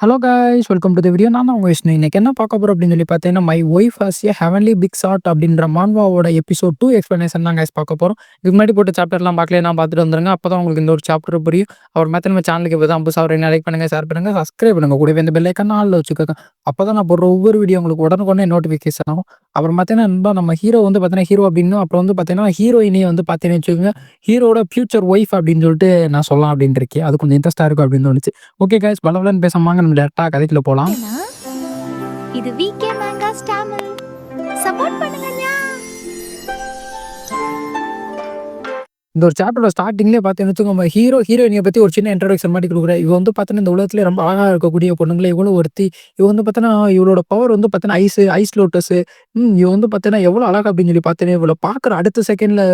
Hello guys welcome to the video நான் தான் உங்கள் விஷ்ணு. இன்னைக்கு என்ன பார்க்க போகிறோம் அப்படின்னு சொல்லி பார்த்தீங்கன்னா my wife has a heavenly big short அப்படின்ற மான்வாவோட எபிசோட் டூ எக்ஸ்ப்ளனேஷன் தான் கைஸ் பார்க்க போகிறோம் இதுக்கு முன்னாடி போட்ட சாப்டர்லாம் பார்க்கல நான் பார்த்துட்டு வந்துருங்க. அப்போ தான் உங்களுக்கு இந்த ஒரு சாப்டர் புரியும். அவர் மேத்த நம்ம சேனலுக்கு இப்போ தான் புதுசாக அவரை லைக் பண்ணுங்கள் ஷேர் பண்ணுங்கள் சப்ஸ்கிரைப் பண்ணுங்கள் கூடவே இந்த பெல்லைக்கான நாளில் வச்சுக்கோங்க. அப்போ தான் நான் போடுற ஒவ்வொரு வீடியோ உங்களுக்கு உடனுக்குடனே நோட்டிஃபிகேஷன் ஆகும். அப்புறம் பார்த்தீங்கன்னா நண்பா நம்ம ஹீரோ வந்து பார்த்தீங்கன்னா ஹீரோ அப்படின்னு அப்புறம் வந்து பார்த்தீங்கன்னா ஹீரோயினே வந்து பார்த்தீங்கன்னு வச்சுக்கோங்க ஹீரோட ஃபியூச்சர் ஒய்ஃப் அப்படின்னு சொல்லிட்டு நான் சொல்லலாம் அப்படின்னு இருக்கேன். அது கொஞ்சம் இன்ட்ரெஸ்ட்டாக இருக்கும் அப்படின்னு தோணுச்சு. ஓகே கைஸ் பலவலன்னு பேசாமாங்க நம்ம டேரெக்டாக கதைக்குள்ள போகலாம் ஏன்னா, இது இந்த ஒரு சாப்டரோட ஸ்டார்டிங்லேயே பார்த்தீங்கன்னு வச்சுக்கோங்க ஹீரோ ஹீரோயினியை பற்றி ஒரு சின்ன இன்ட்ரடக்ஷன் மாதிரி கொடுக்குறேன். இவ வந்து பார்த்தீங்கன்னா இந்த உலகத்துல ரொம்ப அழகாக இருக்கக்கூடிய பொண்ணுங்களே இவ்வளோ ஒருத்தி இவ வந்து பார்த்தீங்கன்னா இவளோட பவர் வந்து பார்த்தீங்கன்னா ஐஸ் ஐஸ் லோட்டஸ் ம் இவ வந்து பார்த்தீங்கன்னா எவ்வளோ அழகு அப்படின்னு சொல்லி பார்த்தீங்கன்னா இவ்வளோ பார்க்குற அடுத்த செகண்டில்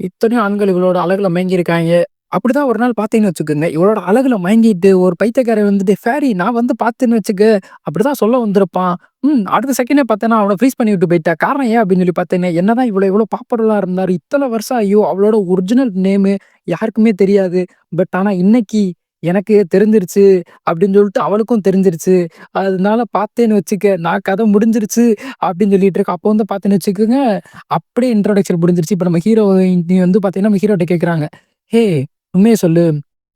இத்தனையும் ஆண்கள் இவளோட அழகில் மயங்கியிருக்காங்க அப்படிதான் ஒரு நாள் பார்த்தீங்கன்னு வச்சுக்கோங்க. இவளோட அழகுல மயங்கிட்டு ஒரு பைத்தியக்காரன் வந்துட்டு ஃபேரி நான் வந்து பார்த்தேன்னு வச்சுக்க. அப்படிதான் சொல்ல வந்திருப்பான். ம் அடுத்த செகண்டே பார்த்தேன்னா அவனை ஃப்ரீஸ் பண்ணி விட்டு போயிட்டா. காரணம் ஏன் அப்படின்னு சொல்லி பார்த்தேன்னா என்னதான் இவ்வளோ இவ்வளோ பாப்புலராக இருந்தார். இத்தனை வருஷம் ஐயோ அவளோட ஒரிஜினல் நேமு யாருக்குமே தெரியாது. பட் ஆனால் இன்னைக்கு எனக்கு தெரிஞ்சிருச்சு அப்படின்னு சொல்லிட்டு அவளுக்கும் தெரிஞ்சிருச்சு. அதனால பார்த்தேன்னு வச்சுக்க நான் கதை முடிஞ்சிருச்சு அப்படின்னு சொல்லிட்டு இருக்கேன் அப்போ வந்து பார்த்தேன்னு வச்சுக்கோங்க அப்படியே இன்ட்ரோடக்ஷன் முடிஞ்சிருச்சு. இப்போ நம்ம ஹீரோ வந்து பார்த்தீங்கன்னா நம்ம ஹீரோட்ட கேட்குறாங்க ஹே உண்மையை சொல்லு.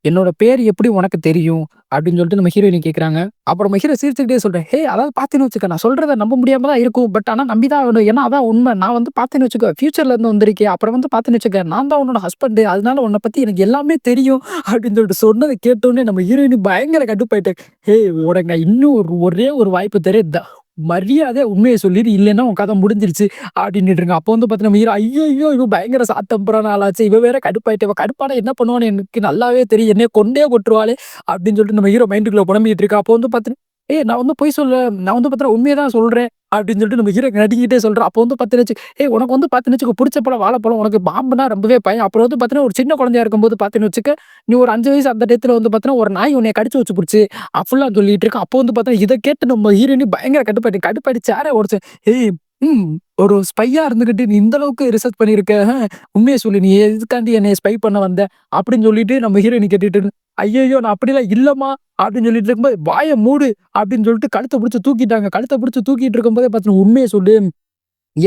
என்னோட பேர் எப்படி உனக்கு தெரியும்? அப்படின்னு சொல்லிட்டு நம்ம ஹீரோயினை கேட்குறாங்க அப்புறம் நம்ம ஹீரோ சிரிச்சுக்கிட்டே சொல்கிறேன் ஹே அதாவது பார்த்தேன்னு வச்சுக்க நான் சொல்கிறத நம்ப முடியாமல் தான் இருக்கும். பட் ஆனால் நம்பி தான் ஆகணும். ஏன்னா அதான் உண்மை. நான் வந்து பார்த்தேன்னு வச்சுக்க ஃபியூச்சர்ல இருந்து வந்திருக்கேன். அப்புறம் வந்து பார்த்தேன்னு வச்சுக்க நான் தான் உன்னோட ஹஸ்பண்ட் அதனால உன்னை பற்றி எனக்கு எல்லாமே தெரியும். அப்படின்னு சொல்லிட்டு சொன்னதை கேட்டோன்னே நம்ம ஹீரோயின் பயங்கர கட்டுப்பாயிட்டேன் ஹே உனக்கு நான் இன்னும் ஒரு ஒரே ஒரு வாய்ப்பு தெரியுது மரியாதை உண்மையை சொல்லிடு இல்லைன்னா உன் கதை முடிஞ்சிருச்சு அப்படின்னுட்டு இருங்க அப்போ வந்து பார்த்தீங்கன்னா ஹீரோ ஐயோ ஐயோ இவன் பயங்கர சாத்தம்புறான ஆளாச்சு இவன் வேற கடுப்பாயிட்டு இவன் கடுப்பான என்ன பண்ணுவான்னு எனக்கு நல்லாவே தெரியும். என்னைய கொண்டே கொட்டுருவாளே அப்படின்னு சொல்லிட்டு நம்ம ஹீரோ மைண்டுக்குள்ளே புலம்பிட்டு இருக்கா. அப்போ வந்து பார்த்தீங்கன்னா ஏய் நான் வந்து போய் சொல்ல நான் வந்து பார்த்தீங்கன்னா உண்மையை தான் சொல்கிறேன் அப்படின்னு சொல்லிட்டு நம்ம ஹீரோ நடிக்கிட்டே சொல்கிறோம் அப்போ வந்து பார்த்தீங்கன்னா ஏய் உனக்கு வந்து பார்த்தீங்கன்னா பிடிச்ச பழம் வாழைப்பழம் உனக்கு பாம்புனா ரொம்பவே பயம். அப்புறம் வந்து பார்த்தீங்கன்னா ஒரு சின்ன குழந்தையா இருக்கும்போது பார்த்தீங்கன்னு வச்சுக்க நீ ஒரு அஞ்சு வயசு அந்த டயத்தில் வந்து பார்த்தீங்கன்னா ஒரு நாய் உன்னை கடிச்சு வச்சு பிடிச்சி அப்படிலாம் சொல்லிட்டு இருக்கேன். அப்போ வந்து பார்த்தீங்கன்னா இதை கேட்டு நம்ம ஹீரோயினி பயங்கர கட்டுப்பாடு கடுப்பாயிட்டு சேரே உடச்சு ஏய் ம் ஒரு ஸ்பையா இருந்துகிட்டு நீ இந்த அளவுக்கு ரிசர்ச் பண்ணியிருக்க ஹம், உண்மையை சொல்லி நீ எதுக்காண்டி என்னை ஸ்பை பண்ண வந்த? அப்படின்னு சொல்லிட்டு நம்ம ஹீரோயினி கேட்டுட்டு இருந்து, ஐயையோ நான் அப்படிலாம் இல்லம்மா அப்படின்னு சொல்லிட்டு இருக்கும்போது வாயை மூடு அப்படின்னு சொல்லிட்டு கழுத்தை பிடிச்சி தூக்கிட்டாங்க. கழுத்தை பிடிச்சி தூக்கிட்டு இருக்கும்போதே பார்த்தீங்கன்னா உண்மையை சொல்லு.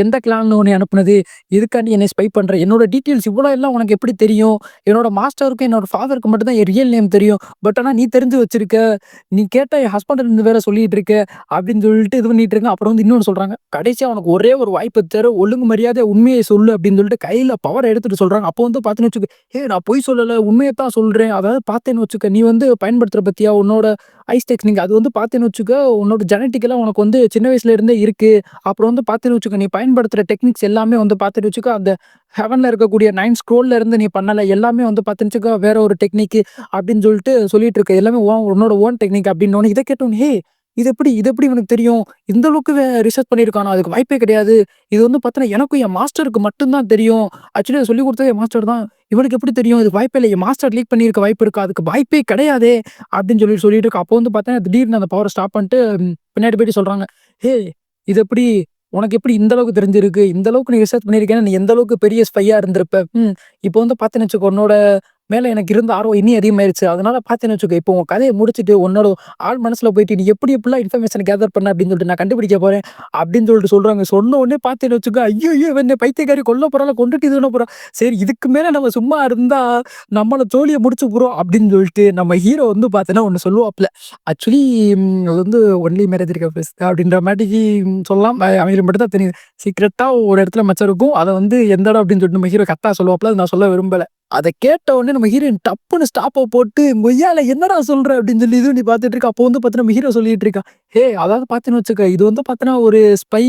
எந்த கிளான் உன்னை அனுப்புனது? எதுக்காண்டி என்னை ஸ்பை பண்ணுற என்னோட டீட்டெயில்ஸ் இவ்வளோ எல்லாம் உனக்கு எப்படி தெரியும்? என்னோட மாஸ்டருக்கும் என்னோட ஃபாதருக்கு மட்டும் தான் என் ரியல் நேம் தெரியும். பட் ஆனால் நீ தெரிஞ்சு வச்சிருக்க. நீ கேட்ட என் ஹஸ்பண்ட் இருந்து வேற சொல்லிட்டு இருக்க. அப்படின்னு சொல்லிட்டு இது பண்ணிட்டு இருக்க அப்புறம் வந்து இன்னொன்று சொல்கிறாங்க கடைசியாக உனக்கு ஒரே ஒரு வாய்ப்பு தர ஒழுங்கு மரியாதை உண்மையை சொல்லு அப்படின்னு சொல்லிட்டு கையில் பவர் எடுத்துகிட்டு சொல்கிறாங்க அப்போ வந்து பார்த்தேன்னு வச்சுக்க ஏ நான் பொய் சொல்லலை. உண்மையை தான் சொல்கிறேன் அதாவது பார்த்தேன்னு வச்சுக்க நீ வந்து பயன்படுத்துகிற பற்றியா உன்னோட ஐஸ் டெக்னிக் அது வந்து பார்த்தேன்னு வச்சுக்க உன்னோட ஜெனட்டிக்கெல்லாம் உனக்கு வந்து சின்ன வயசுல இருந்தே இருக்கு. அப்புறம் வந்து பார்த்துட்டு வச்சுக்க நீ பயன்படுத்துகிற டெக்னிக்ஸ் எல்லாமே வந்து பார்த்துட்டு வச்சுக்க அந்த ஹெவனில் இருக்கக்கூடிய நைன் ஸ்க்ரோல்ல இருந்து நீ பண்ணலை எல்லாமே வந்து பார்த்துன்னு வச்சுக்க வேற ஒரு டெக்னிக் அப்படின்னு சொல்லிட்டு சொல்லிட்டு இருக்க எல்லாமே ஓ உன்னோட ஓன் டெக்னிக் அப்படின்னு இதை கேட்டோன்னு ஹே இது எப்படி இது எப்படி இவனுக்கு தெரியும்? இந்த அளவுக்கு ரிசர்ச் பண்ணியிருக்கானா? அதுக்கு வாய்ப்பே கிடையாது. இது வந்து பார்த்தீங்கன்னா எனக்கும் என் மாஸ்டருக்கு மட்டும்தான் தெரியும். ஆக்சுவலி சொல்லி கொடுத்தது என் மாஸ்டர் தான். இவனுக்கு எப்படி தெரியும்? இது வாய்ப்பே இல்லை மாஸ்டர் லீக் பண்ணியிருக்க வாய்ப்பு இருக்கா? அதுக்கு வாய்ப்பே கிடையாதே அப்படின்னு சொல்லி சொல்லிட்டு இருக்கு. அப்போ வந்து பார்த்தா திடீர்னு அந்த பவரை ஸ்டாப் பண்ணிட்டு பின்னாடி போயிட்டு சொல்றாங்க ஹே இது எப்படி? உனக்கு எப்படி இந்த அளவுக்கு தெரிஞ்சிருக்கு? இந்த அளவுக்கு நீ ரிசர்ச் பண்ணியிருக்கேன்னா நீ எந்த அளவுக்கு பெரிய ஸ்பையா இருந்திருப்ப? இப்போ வந்து பார்த்தேன்னு வச்சுக்கோ உன்னோட மேலே எனக்கு இருந்த ஆர்வம் இன்னும் அதிகமாயிருச்சு. அதனால பார்த்தேன்னு வச்சுக்கோ இப்போ உங்கள் கதையை முடிச்சுட்டு உன்னோட ஆள் மனசில் போயிட்டு நீ எப்படி எப்படிலாம் இன்ஃபர்மேஷன் கேதர் பண்ண அப்படின்னு சொல்லிட்டு நான் கண்டுபிடிக்க போகிறேன் அப்படின்னு சொல்லிட்டு சொல்கிறாங்க சொன்ன உடனே பார்த்தேன்னு வச்சுக்கோ ஐயோ ஐயோ என்ன பைத்தியக்காரி கொல்ல போகிறாள் கொண்டுட்டு இது போகிறோம் சரி இதுக்கு மேலே நம்ம சும்மா இருந்தால் நம்மளை ஜோலியை முடிச்சு போகிறோம் அப்படின்னு சொல்லிட்டு நம்ம ஹீரோ வந்து பார்த்தேன்னா ஒன்று சொல்லுவாப்ல ஆக்சுவலி அது வந்து ஒன்லி மேரேஜ் இருக்க ப்ளஸ் அப்படின்ற மாதிரி சொல்லலாம். அமைதி மட்டும் தான் தெரியுது. சீக்கிரட்டாக ஒரு இடத்துல மச்சம் இருக்கும். அதை வந்து எந்த இடம் அப்படின்னு சொல்லிட்டு நம்ம ஹீரோ கரெக்டாக சொல்லுவாப்ல அது நான் சொல்ல விரும்பலை. அதை கேட்ட உடனே நம்ம ஹீரோயின் டப்புன்னு ஸ்டாப்பை போட்டு மொய்யால என்னடா சொல்ற? அப்படின்னு சொல்லி இது நீ பார்த்துட்டு இருக்கா. அப்போ வந்து பார்த்தீங்கன்னா ஹீரோ சொல்லிட்டு இருக்கா ஹே அதாவது பார்த்தேன்னு வச்சுக்க இது வந்து பார்த்தீங்கன்னா ஒரு ஸ்பை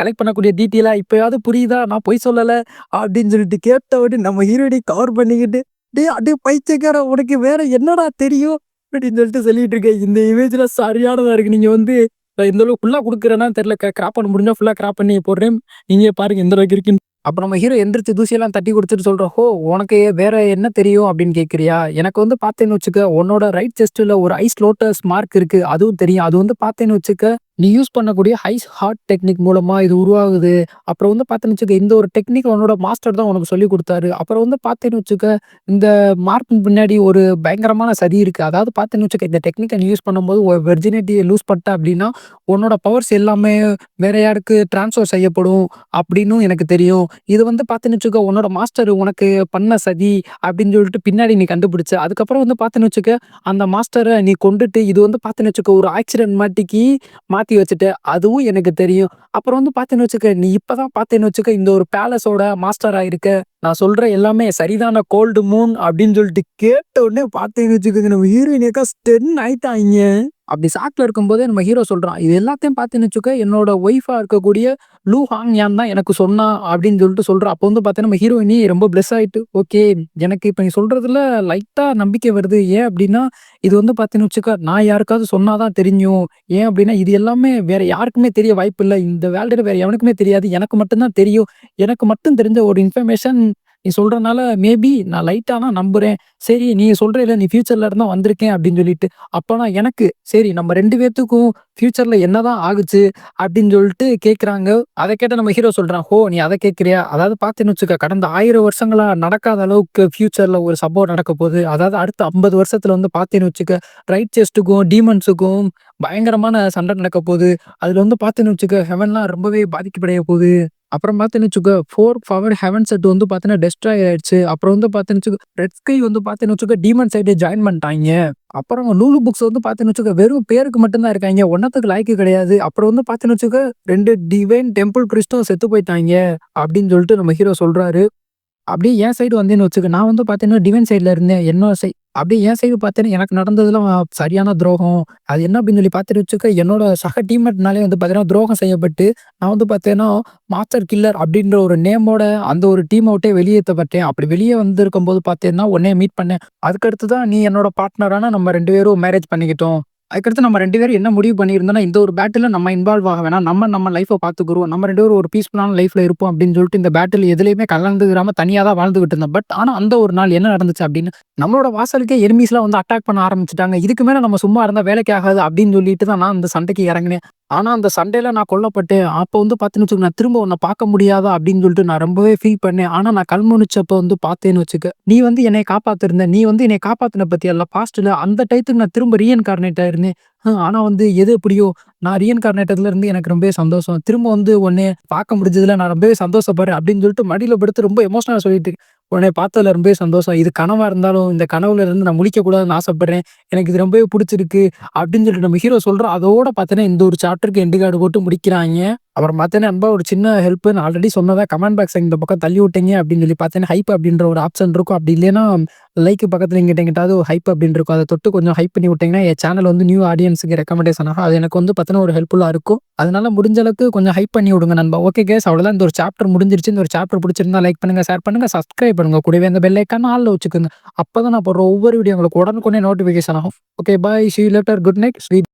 கலெக்ட் பண்ணக்கூடிய டீட்டெயிலாக இப்போயாவது புரியுதா? நான் பொய் சொல்லலை. அப்படின்னு சொல்லிட்டு கேட்ட உடனே நம்ம ஹீரோயினை கவர் பண்ணிக்கிட்டு டேய் அடி பைத்தியக்கார உனக்கு வேற என்னடா தெரியும்? அப்படின்னு சொல்லிட்டு சொல்லிட்டு இருக்கேன் இந்த இமேஜ்ல சரியானதாக இருக்கு. நீங்கள் வந்து இந்த அளவுக்கு ஃபுல்லாக கொடுக்குறேன்னா தெரியல. கிராப் பண்ண முடிஞ்சால் ஃபுல்லாக கிராப் பண்ணி போடுறேன். நீங்கள் பாருங்கள் எந்த அளவுக்கு இருக்குன்னு. அப்போ நம்ம ஹீரோ எந்திரிச்சு தூசியெல்லாம் தட்டி கொடுத்துட்டு சொல்கிறோம் ஹோ உனக்கு வேற என்ன தெரியும்? அப்படின்னு கேட்குறியா எனக்கு வந்து பார்த்தேன்னு வச்சுக்க உன்னோட ரைட் செஸ்ட்டில் ஒரு ஐஸ் லோட்டஸ் மார்க் இருக்குது அதுவும் தெரியும். அது வந்து பார்த்தேன்னு வச்சுக்க நீ யூஸ் பண்ணக்கூடிய ஐஸ் ஹார்ட் டெக்னிக் மூலமாக இது உருவாகுது. அப்புறம் வந்து பார்த்தேன்னு வச்சுக்க, இந்த ஒரு டெக்னிக் உன்னோட மாஸ்டர் தான் உனக்கு சொல்லி கொடுத்தாரு அப்புறம் வந்து பார்த்தேன்னு வச்சுக்க, இந்த மார்க்கின் பின்னாடி ஒரு பயங்கரமான சதி இருக்குது அதாவது பார்த்தேன்னு வச்சுக்க, இந்த டெக்னிக்கை நீ யூஸ் பண்ணும்போது வெர்ஜினிட்டியை லூஸ் பண்ணிட்ட அப்படின்னா உன்னோட பவர்ஸ் எல்லாமே வேற யாருக்கு ட்ரான்ஸ்ஃபர் செய்யப்படும் அப்படின்னு எனக்கு தெரியும். இது வந்து பார்த்துன்னு வச்சுக்க, உன்னோட மாஸ்டர் உனக்கு பண்ண சதி அப்படின்னு சொல்லிட்டு பின்னாடி நீ கண்டுபிடிச்ச. அதுக்கப்புறம் வந்து பார்த்துன்னு வச்சுக்க, அந்த மாஸ்டரை நீ கொண்டுட்டு இது வந்து பார்த்துன்னு வச்சுக்க, ஒரு ஆக்சிடென்ட் மாட்டிக்கு மாற்றி வச்சுட்டு அதுவும் எனக்கு தெரியும். அப்புறம் வந்து பார்த்தேன்னு வச்சுக்க, நீ இப்போ தான் பார்த்தேன்னு வச்சுக்க, இந்த ஒரு பேலஸோட மாஸ்டராக இருக்க. நான் சொல்ற எல்லாமே சரிதான கோல்டு மூன் அப்படின்னு சொல்லிட்டு கேட்ட உடனே பார்த்தீங்கன்னு வச்சுக்கோங்க, நம்ம ஹீரோயினேக்கா ஸ்டென் ஆயிட்டாங்க அப்படி சாக்கில் இருக்கும்போதே நம்ம ஹீரோ சொல்கிறான் இது எல்லாத்தையும் பார்த்துன்னு வச்சுக்க, என்னோட ஒய்ஃபாக இருக்கக்கூடிய லூ ஹாங் யான் தான் எனக்கு சொன்னா அப்படின்னு சொல்லிட்டு சொல்கிறான் அப்போ வந்து பார்த்தீங்கன்னா, நம்ம ஹீரோயினி ரொம்ப பிளெஸ் ஆகிட்டு ஓகே எனக்கு இப்போ நீ சொல்கிறதுல லைட்டாக நம்பிக்கை வருது. ஏன் அப்படின்னா இது வந்து பார்த்தீங்கன்னு வச்சுக்க, நான் யாருக்காவது சொன்னால் தான் தெரியும். ஏன் அப்படின்னா இது எல்லாமே வேற யாருக்குமே தெரிய வாய்ப்பில்ல. இந்த வேர்ல்டுல வேற எவனுக்குமே தெரியாது. எனக்கு மட்டும்தான் தெரியும். எனக்கு மட்டும் தெரிஞ்ச ஒரு இன்ஃபர்மேஷன் நீ சொல்கிறனால மேபி நான் லைட்டாக தான் சரி நீ சொல்றயில்ல நீ ஃப்யூச்சரில் இருந்தால் வந்திருக்கேன் அப்படின்னு சொல்லிட்டு. அப்போனா எனக்கு சரி நம்ம ரெண்டு பேர்த்துக்கும் ஃப்யூச்சரில் என்னதான் ஆகுச்சு அப்படின்னு சொல்லிட்டு கேட்குறாங்க. அதை கேட்ட நம்ம ஹீரோ சொல்கிறான் ஓ! நீ அதை கேட்குறியா அதாவது பார்த்தேன்னு வச்சுக்க, கடந்த ஆயிரம் வருஷங்களா நடக்காத அளவுக்கு ஃப்யூச்சரில் ஒரு சம்பவம் நடக்க போகுது. அதாவது அடுத்த ஐம்பது வருஷத்தில் வந்து பார்த்தேன்னு வச்சுக்க, ரைட் செஸ்ட்டுக்கும், டீமன்ஸுக்கும் பயங்கரமான சண்டை நடக்கப் போகுது. அதில் வந்து பார்த்தேன்னு வச்சுக்க, ஹெவன்லாம் ரொம்பவே பாதிக்கப்படைய போகுது. அப்புறம் பார்த்தீங்கன்னு வச்சுக்கோ ஃபோர் பவர் ஹெவன் செட் வந்து பார்த்தீங்கன்னா டெஸ்ட்ராய் ஆயிடுச்சு. அப்புறம் வந்து பார்த்தீங்கன்னு ரெட் ஸ்கை வந்து பார்த்தீங்கன்னு வச்சுக்கோ டீமன் சைடு ஜாயின் பண்ணிட்டாங்க அப்புறம் லூலு புக்ஸ் வந்து பார்த்தேன்னு வச்சுக்கோ வெறும் பேருக்கு மட்டும்தான் இருக்காங்க ஒன்னத்துக்கு லாயக்கு கிடையாது. அப்புறம் வந்து பார்த்தீங்கன்னு வச்சுக்க, 2 டிவைன் டெம்பிள் பிரிஸ்டும் செத்து போயிட்டாங்க அப்படின்னு சொல்லிட்டு நம்ம ஹீரோ சொல்றாரு. அப்படியே என் சைடு வந்தேன்னு வச்சுக்கோ நான் வந்து பார்த்தீங்கன்னா டிவைன் சைடில் இருந்தேன். என்னோட சை அப்படியே என் சைடு பார்த்தேன்னா, எனக்கு நடந்ததுலாம் சரியான துரோகம். அது என்ன அப்படின்னு சொல்லி பார்த்துட்டு வச்சுக்க, என்னோட சக டீம்மேட்னாலே வந்து பார்த்தீங்கன்னா துரோகம் செய்யப்பட்டு, நான் வந்து பார்த்தேன்னா, மாஸ்டர் கில்லர் அப்படின்ற ஒரு நேமோட அந்த ஒரு டீம விட்டே அப்படி வெளியே வந்திருக்கும் போது பார்த்தேன்னா, உன்னே மீட் பண்ணேன். அதுக்கடுத்து தான் நீ என்னோட பார்ட்னரான நம்ம ரெண்டு பேரும் மேரேஜ் பண்ணிக்கிட்டோம். அதுக்கடுத்து நம்ம ரெண்டு பேரும் என்ன முடிவு பண்ணியிருந்தோம்னா, இந்த ஒரு பேட்டில் நம்ம இன்வால்வ் ஆக வேணாம். நம்ம நம்ம லைஃப்பை பார்த்துக்குருவோம். நம்ம ரெண்டு பேரும் ஒரு பீஸ்ஃபுல்லான லைஃப்பில் இருப்போம் அப்படின்னு சொல்லிட்டு இந்த பேட்டில் எதுலேயுமே கலந்துக்கிறாம தனியாக தான் வாழ்ந்துகிட்டு இருந்தோம். பட் ஆனால் அந்த ஒரு நாள் என்ன நடந்துச்சு அப்படின்னு நம்மளோட வாசலுக்கே எனிமீஸ்லாம் வந்து அட்டாக் பண்ண ஆரம்பிச்சிட்டாங்க இதுக்கு மேலே நம்ம சும்மா இருந்தால் வேலைக்கு ஆகாது அப்படின்னு சொல்லிட்டு தான் நான் அந்த சண்டைக்கு இறங்கினேன் ஆனா அந்த சண்டையில நான் கொல்லப்பட்டேன். அப்போ வந்து பார்த்தேன்னு வச்சுக்க, நான் திரும்ப உன்னை பார்க்க முடியாதா அப்படின்னு சொல்லிட்டு நான் ரொம்பவே ஃபீல் பண்ணேன். ஆனா நான் கண் வந்து பார்த்தேன்னு வச்சுக்க, நீ வந்து என்னை காப்பாத்திருந்த. நீ வந்து என்னைய காப்பாத்துன எல்லாம் பாஸ்ட்ல அந்த டயத்துக்கு நான் திரும்ப ரீஎன்கார்னேட் ஆயிருந்தேன். அ ஆனா வந்து எது எப்படியோ நான் ரீஇன்கார்னேட் இருந்து எனக்கு ரொம்பவே சந்தோஷம். திரும்ப வந்து உன்னே பார்க்க முடிஞ்சதுல நான் ரொம்பவே சந்தோஷப்படுறேன் அப்படின்னு சொல்லிட்டு மடியில படுத்து ரொம்ப எமோஷனலா சொல்லிட்டு, உடனே பார்த்ததுல ரொம்பவே சந்தோஷம். இது கனவா இருந்தாலும் இந்த கனவுல இருந்து நான் முடிக்க கூடாதுன்னு ஆசைப்படுறேன். எனக்கு இது ரொம்பவே பிடிச்சிருக்கு அப்படின்னு சொல்லிட்டு நம்ம ஹீரோ சொல்கிறோம் அதோட பார்த்தோன்னா இந்த ஒரு சாப்டருக்கு எண்டு கார்டு போட்டு முடிக்கிறாங்க அப்புறம் பார்த்தேன்னா, அன்பா ஒரு சின்ன ஹெல்ப்னு ஆல்ரெடி சொன்னத கமெண்ட் பாக்ஸ் இந்த பக்கம் தள்ளி விட்டீங்க அப்படின்னு சொல்லி பார்த்தேன்னா, ஹைப் அப்படின்ற ஒரு ஆப்ஷன் இருக்கும். அப்படி இல்லைன்னா லைக் பக்கத்தில் எங்கிட்ட எங்கிட்டாவது ஹைப் அப்படின் இருக்கும். அதை தொட்டு கொஞ்சம் ஹைப் பண்ணி விட்டீங்கன்னா, என் சேனல் வந்து நியூ ஆடியன்ஸுக்கு ரெக்கமெண்டேஷன் ஆகும். அது எனக்கு வந்து பார்த்தீங்கன்னா, ஒரு ஹெல்ப்ஃபுல்லாக இருக்கும். அதனால முடிஞ்ச அளவுக்கு கொஞ்சம் ஹைப் பண்ணி விடுங்க நண்பா. ஓகே கேஸ் அவ்வளோதான் இந்த ஒரு சாப்டர் முடிஞ்சிருச்சு. இந்த ஒரு சாப்டர் பிடிச்சிருந்தா லைக் பண்ணுங்க, ஷேர் பண்ணுங்க, சப்ஸ்கிரைப் பண்ணுங்க. கூடவே அந்த பெல்லைக்கான ஆளில் வச்சுக்கோங்க அப்போ தான் நான் போடுற ஒவ்வொரு வீடியோ உங்களுக்கு உடனுக்குடனே நோட்டிஃபிகேஷன் ஆகும். Okay bye. See later good night. Sweet